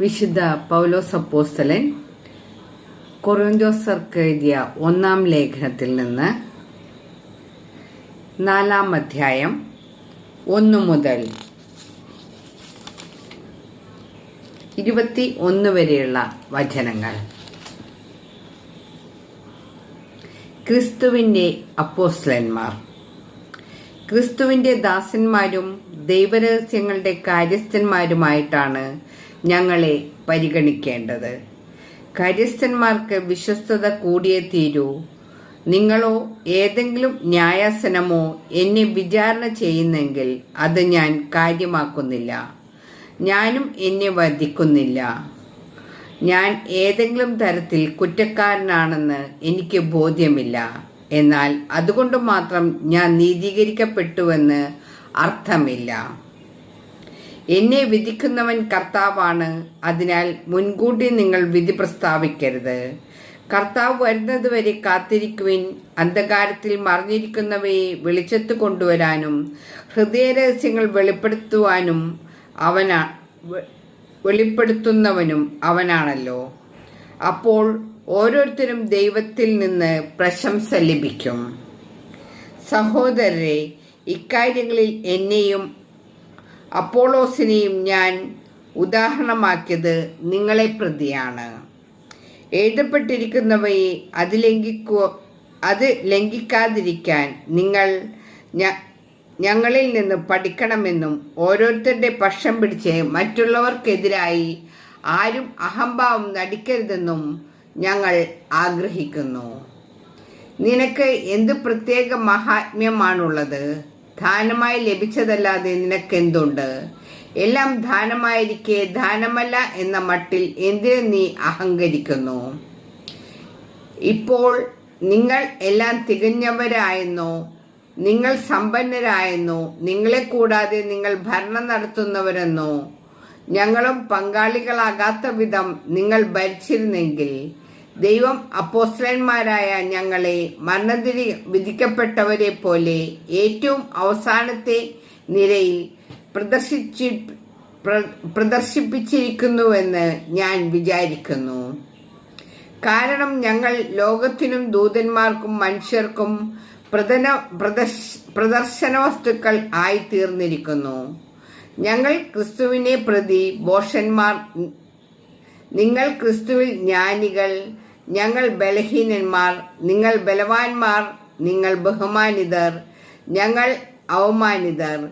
വിശുദ്ധ പൗലോസ് അപ്പോസ്തലൻ കൊറിന്തോസർക്ക് എഴുതിയ ഒന്നാം ലേഖനത്തിൽ നിന്ന് നാലാം അധ്യായം ഒന്ന് മുതൽ ഇരുപത്തി ഒന്ന് വരെയുള്ള വചനങ്ങൾ. ക്രിസ്തുവിന്റെ അപ്പോസ്തലന്മാർ. ക്രിസ്തുവിന്റെ ദാസന്മാരും ദൈവരഹസ്യങ്ങളുടെ കാര്യസ്ഥന്മാരുമായിട്ടാണ് ഞങ്ങളെ പരിഗണിക്കേണ്ടത്. കാര്യസ്ഥന്മാർക്ക് വിശ്വസ്തത കൂടിയേ തീരൂ. നിങ്ങളോ ഏതെങ്കിലും ന്യായാസനമോ എന്നെ വിചാരണ ചെയ്യുന്നെങ്കിൽ അത് ഞാൻ കാര്യമാക്കുന്നില്ല. ഞാനും എന്നെ വധിക്കുന്നില്ല. ഞാൻ ഏതെങ്കിലും തരത്തിൽ കുറ്റക്കാരനാണെന്ന് എനിക്ക് ബോധ്യമില്ല. എന്നാൽ അതുകൊണ്ട് മാത്രം ഞാൻ നീതീകരിക്കപ്പെട്ടുവെന്ന് അർത്ഥമില്ല. എന്നെ വിധിക്കുന്നവൻ കർത്താവാണ്. അതിനാൽ മുൻകൂട്ടി നിങ്ങൾ വിധി പ്രസ്താവിക്കരുത്. കർത്താവ് വരുന്നതുവരെ കാത്തിരിക്കുവിൻ. അന്ധകാരത്തിൽ മറിഞ്ഞിരിക്കുന്നവയെ വെളിച്ചത്ത് കൊണ്ടുവരാനും ഹൃദയരഹസ്യങ്ങൾ വെളിപ്പെടുത്തുവാനും അവനാ വെളിപ്പെടുത്തുന്നവനും അവനാണല്ലോ. അപ്പോൾ ഓരോരുത്തരും ദൈവത്തിൽ നിന്ന് പ്രശംസ ലഭിക്കും. സഹോദരരെ ഇക്കാര്യങ്ങളിൽ എന്നെയും അപ്പോളോസിനെയും ഞാൻ ഉദാഹരണമാക്കിയത് നിങ്ങളെ പ്രതിയാണ്. എഴുതപ്പെട്ടിരിക്കുന്നവയെ അത് ലംഘിക്കു അത് ലംഘിക്കാതിരിക്കാൻ നിങ്ങൾ ഞങ്ങളിൽ നിന്ന് പഠിക്കണമെന്നും ഓരോരുത്തരുടെ പക്ഷം പിടിച്ച് മറ്റുള്ളവർക്കെതിരായി ആരും അഹംഭാവം നടിക്കരുതെന്നും ഞങ്ങൾ ആഗ്രഹിക്കുന്നു. നിനക്ക് എന്ത് പ്രത്യേക മഹാത്മ്യമാണുള്ളത്? ദാനമായി ലഭിച്ചതല്ലാതെ നിനക്കെന്തുണ്ട്? എല്ലാം ദാനമായിരിക്കെ ദാനമല്ല എന്ന മട്ടിൽ എന്തിനു നീ അഹങ്കരിക്കുന്നു? ഇപ്പോൾ നിങ്ങൾ എല്ലാം തികഞ്ഞവരായെന്നോ നിങ്ങൾ സമ്പന്നരായെന്നോ നിങ്ങളെ കൂടാതെ നിങ്ങൾ ഭരണം നടത്തുന്നവരെന്നോ ഞങ്ങളും പങ്കാളികളാകാത്ത വിധം നിങ്ങൾ ഭരിച്ചിരുന്നെങ്കിൽ ദൈവം അപ്പോസ്ലന്മാരായ ഞങ്ങളെ മരണത്തിരി വിധിക്കപ്പെട്ടവരെ പോലെ ഏറ്റവും അവസാനത്തെ നിരയിൽ പ്രദർശിച്ചി പ്രദർശിപ്പിച്ചിരിക്കുന്നുവെന്ന് ഞാൻ വിചാരിക്കുന്നു. കാരണം ഞങ്ങൾ ലോകത്തിനും ദൂതന്മാർക്കും മനുഷ്യർക്കും പ്രദന പ്രദർശന വസ്തുക്കൾ ആയി തീർന്നിരിക്കുന്നു ഞങ്ങൾ ക്രിസ്തുവിനെ പ്രതി ബോഷന്മാർ നിങ്ങൾ ക്രിസ്തുവിൽ ജ്ഞാനികൾ ഞങ്ങൾ ബലഹീനന്മാർ നിങ്ങൾ ബലവാന്മാർ നിങ്ങൾ ബഹുമാനിതർ ഞങ്ങൾ അവമാനിതർ.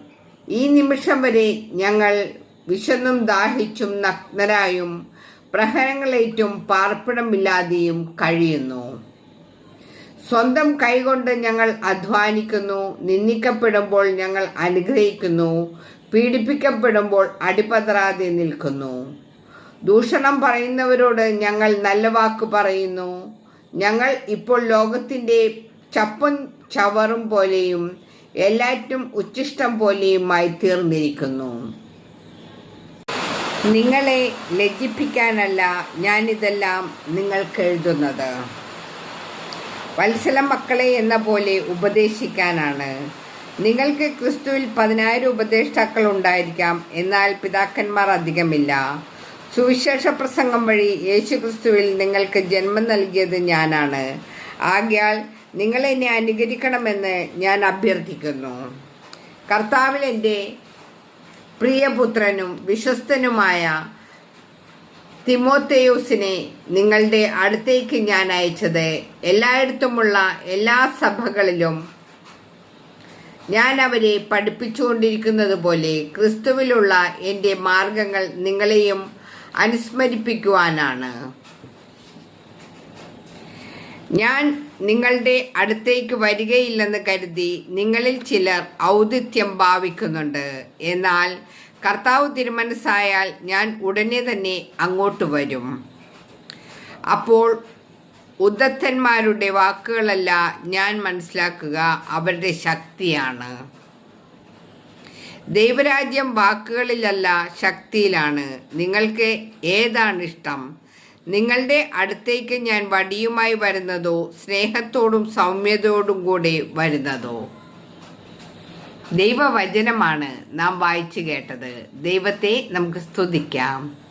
ഈ നിമിഷം വരെ ഞങ്ങൾ വിശന്നും ദാഹിച്ചും നഗ്നരായും പ്രഹരങ്ങളേറ്റും പാർപ്പിടമില്ലാതെയും കഴിയുന്നു. സ്വന്തം കൈകൊണ്ട് ഞങ്ങൾ അധ്വാനിക്കുന്നു നിന്ദിക്കപ്പെടുമ്പോൾ ഞങ്ങൾ അനുഗ്രഹിക്കുന്നു പീഡിപ്പിക്കപ്പെടുമ്പോൾ അടിപതറാതെ നിൽക്കുന്നു. ദൂഷണം പറയുന്നവരോട് ഞങ്ങൾ നല്ല വാക്ക് പറയുന്നു. ഞങ്ങൾ ഇപ്പോൾ ലോകത്തിന്റെ ചപ്പും ചവറും പോലെയും എല്ലാറ്റും ഉച്ചിഷ്ടം പോലെയുമായി തീർന്നിരിക്കുന്നു. നിങ്ങളെ ലജ്ജിപ്പിക്കാനല്ല ഞാനിതെല്ലാം നിങ്ങൾക്ക് എഴുതുന്നത്. വത്സല മക്കളെ എന്ന പോലെ ഉപദേശിക്കാനാണ്. നിങ്ങൾക്ക് ക്രിസ്തുവിൽ പതിനായിരം ഉപദേഷ്ടാക്കൾ ഉണ്ടായിരിക്കാം. എന്നാൽ പിതാക്കന്മാർ അധികമില്ല. സുവിശേഷ പ്രസംഗം വഴി യേശുക്രിസ്തുവിൽ നിങ്ങൾക്ക് ജന്മം നൽകിയത് ഞാനാണ്. ആകയാൽ നിങ്ങൾ എന്നെ അനുകരിക്കണമെന്ന് ഞാൻ അഭ്യർത്ഥിക്കുന്നു. കർത്താവിൽ എന്റെ പ്രിയപുത്രനും വിശ്വസ്തനുമായ തിമോത്തേയൂസിനെ നിങ്ങളുടെ അടുത്തേക്ക് ഞാൻ അയച്ചത് എല്ലായിടത്തുമുള്ള എല്ലാ സഭകളിലും ഞാൻ അവരെ പഠിപ്പിച്ചുകൊണ്ടിരിക്കുന്നത് പോലെ ക്രിസ്തുവിലുള്ള എന്റെ മാർഗങ്ങൾ നിങ്ങളെയും അനുസ്മരിപ്പിക്കുവാനാണ്. ഞാൻ നിങ്ങളുടെ അടുത്തേക്ക് വരികയില്ലെന്ന് കരുതി നിങ്ങളിൽ ചിലർ ഔദിത്യം ഭാവിക്കുന്നുണ്ട്. എന്നാൽ കർത്താവ് തിരുമനസ്സായാൽ ഞാൻ ഉടനെ തന്നെ അങ്ങോട്ട് വരും. അപ്പോൾ ഉദ്ധത്തന്മാരുടെ വാക്കുകളല്ല ഞാൻ മനസ്സിലാക്കുക അവരുടെ ശക്തിയാണ്. ദൈവരാജ്യം വാക്കുകളിലല്ല ശക്തിയിലാണ്. നിങ്ങൾക്ക് ഏതാണ് ഇഷ്ടം? നിങ്ങളുടെ അടുത്തേക്ക് ഞാൻ വടിയുമായി വരുന്നതോ സ്നേഹത്തോടും സൗമ്യതയോടും കൂടെ വരുന്നതോ? ദൈവവചനമാണ് നാം വായിച്ചു കേട്ടത്. ദൈവത്തെ നമുക്ക് സ്തുതിക്കാം.